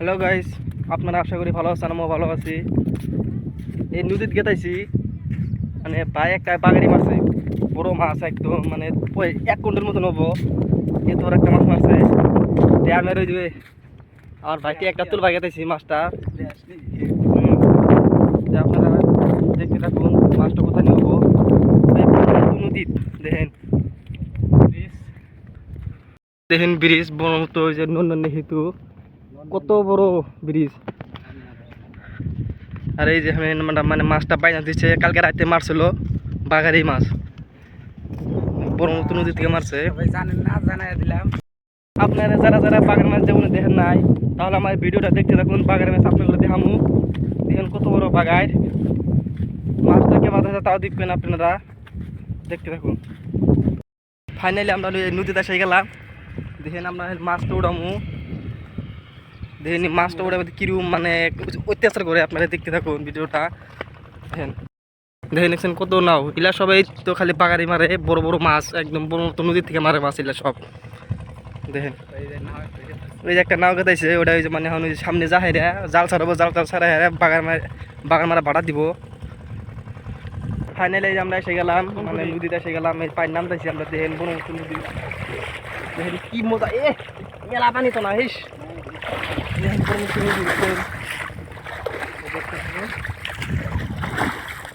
Hello guys আপনারা আশা করি ভালো আছেন, আমিও ভালো আছি। এই নদীত গেতাইছি। মানে ভাই একটা বাগানি মারছে বড় মাছ একদম মানে এক কুইন্টাল মতন হব। এ তোর একটা মাছ মারছে। ড্যামের ওই যে। আমার ভাইকে একটা তুলবা গেতাইছি মাছটা। হুম। আপনারা দেখতে থাকুন, মাছটা কোথায় এই নদীত, দেখেন। দেখেন ব্রিজ ওই যে নন্দন হেতু কত বড় ব্রিজ। আর এই যে আমি মানে- মানে মাছটা বাইনা দিচ্ছে কালকে রাতে মারছিল বাগারি মাছ। ব্রহ্মপুত্র নদী থেকে মারছে। জানেন জানাই দিলাম। আপনারা যারা যারা বাগার মাছ যেমন দেখেন নাই তাহলে আমার ভিডিওটা দেখতে থাকুন বাগার মাছ আপনাগুলো দেখামু। দেখেন কত বড় বাগার মাছটাকে বাধা আছে তাও দেখবেন আপনারা। দেখতে থাকুন। ফাইনালি আমরা নদীতে এসে গেলাম। দেখেন আমরা মাছটা উড়ামু। দেখেন মাছটা উড়ে কিরম মানে অত্যাচার করে আপনারা দেখতে থাকুন ভিডিওটা। দেখেন দেখেন, দেখছেন কত নাও। এলা সবাই তো খালি বাগারি মারে, বড় বড় মাছ, একদম বড় মতো নদী থেকে মারে মাছ এলা সব। দেখেন, ওই যে একটা নাও কাটাইছে ওটা ওই যে মানে এখন ওই সামনে যা হেরে জাল ছাড়াবো, জাল টাল ছাড়া হেরে বাগান মারে বাগান মারা ভাড়া দিব। ফাইনালি আমরা এসে গেলাম মানে নদীতে এসে গেলাম, এই পায়ের নাম আমরা, দেখেন বড় নদী। দেখেন কি মজা এ মেলা পানি তো না হিস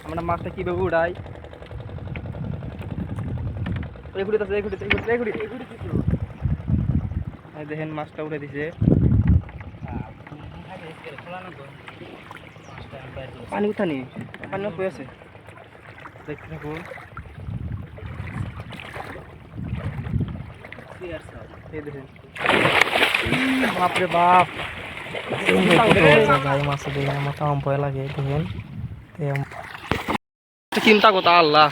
আমরা মাছটা কীভাবে উড়াই? দেখেন, মাছটা উড়ে দিছে। পানি উঠানি পানি হয়ে আছে। দেখতে থাকুন দেখেন। বাপরে বাপ। ভাই মাছ দেখে আমার কেমন ভয় লাগে দেখেন কিমতা কথা আল্লাহ।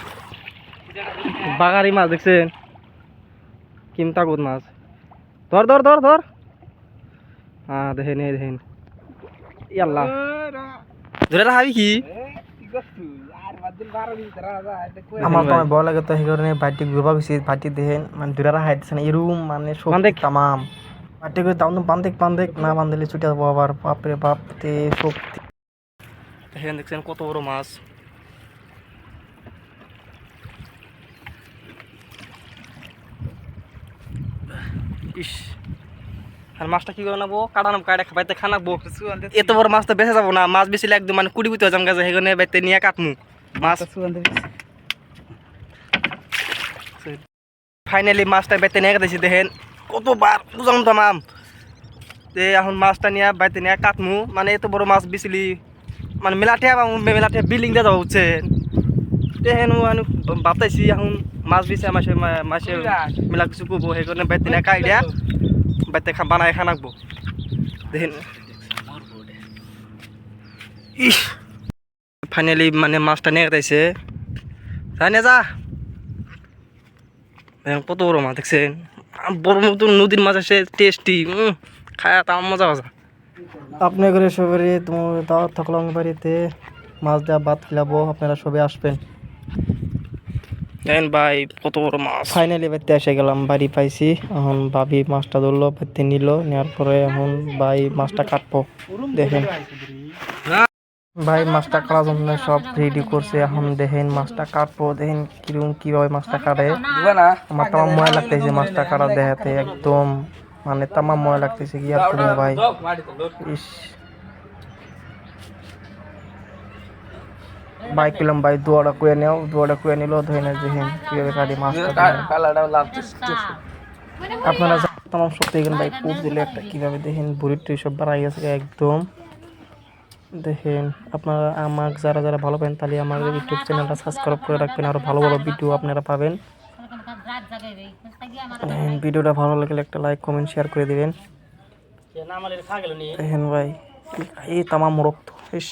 বাগারি মাছ দেখছেন? মাছ। ধর ধর ধর ধর। হ্যাঁ দেখেন এই দেখেন। আল্লাহ। ধরে রাখাবি কি? আমার ভয় লাগে তো সেই কারণে বাড়িটি ঘুরবা গেছি বাড়িটি দেখেন মানে দূরে দিচ্ছে না। এরুম মানে সব বান্ধেক? তামাম। বাড়িটি করে দাম বান্ধেক বান্ধেক না বান্ধলে ছুটে যাব আবার। বাপরে বাপ তে সব দেখেন দেখছেন কত বড় মাছ। ইস। আর মাছটা কি করে নেব? কাটানো কাটা বাইতে খানাবো এত বড় মাছ তো বেঁচে যাব না। মাছ বেশিলে একদম মানে কুড়ি বুঝতে যাম গাছে। সেখানে বাইতে নিয়ে কাটমু। মাছ। ফাইনালি মাছটা বাইতে নিয়ে কাটাইছি দেখেন। কতবার বুঝাম তামাম তে এখন মাছটা নিয়ে, বাইতে নিয়ে কাটমু। মানে এত বড় মাছ বেছিলি। মানে মেলাঠে মেলাঠে বিল্ডিং দিয়ে বুঝছেন তে হেন আমি ভাবতাইছি এখন মাছ বেছে মাসে মাসে মেলা কিছু করব। সেইকাৰণে বাইতে নিয়ে কাই দিয়া, বাইতে বানাই খানাকবো দেখেন। ইস! ফাইনালি মানে মাছটা নিয়ে কাটাইছে। না যা। কত বড় মাছ, দেখছেন? মতো নদীর মাছ আছে টেস্টি খায় তার মজা মজা। আপনি করে সবাই তোমার দাওয়াত থাকল আমার বাড়িতে মাছ দেওয়া ভাত খিলাবো আপনারা সবাই আসবেন। দেখেন ভাই কত বড় মাছ। ফাইনালি বাড়িতে এসে গেলাম বাড়ি পাইছি এখন ভাবি মাছটা ধরলো বাড়িতে নিল নেওয়ার পরে এখন ভাই মাছটা কাটবো। দেখেন। ভাই, মাছটা কাটার জন্য সব রেডি করছে। এখন দেখেন মাছটা কাটবো। দেখেন কীরকম কীভাবে মাছটা কাটে। আমার তামাম ময়া লাগতেছে মাছটা কাটা দেখাতে একদম। মানে তামাম ময়া লাগতেছে কি আর করব ভাই? ইস। ভাই কিলাম ভাই দুয়াটা কুয়ে নেও। দুয়াটা কুয়ে নিল ধরে না দেখেন কীভাবে কাটি মাছটা। আপনারা তামাম সব দেখেন ভাই কুপ দিলে একটা কীভাবে দেখেন বুড়ির টুই সব বাড়াই গেছে একদম। দেখেন, আপনারা আমার যারা যারা ভালো পাবেন তাহলে আমার ইউটিউব চ্যানেলটা সাবস্ক্রাইব করে রাখবেন আরও ভালো ভালো ভিডিও আপনারা পাবেন। ভিডিওটা ভালো লাগলে একটা লাইক কমেন্ট শেয়ার করে দেবেন। দেখেন ভাই, এই তামাম রক্ত, ইস।